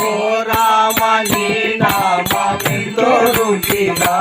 ఓ రామ నీ నామ రుచిగా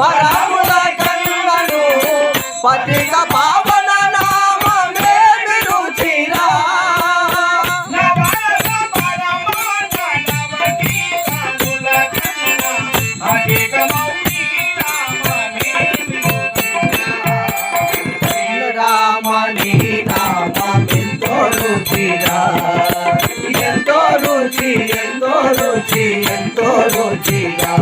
పరముల కన్నను పటిక పావన నామే రుచిరా రామని నామెంతో రుచిరా ఎంతో రుచి ఎంతో రుచి ఎంతో రుచిరా.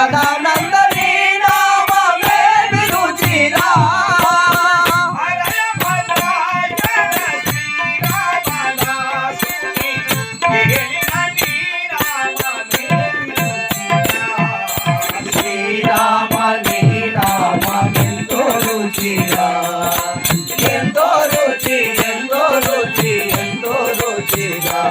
సదానందనే నామే పిలుచినా రుచిగా ఎంతో రుచి ఎంతో రుచి ఎంతో రుచిగా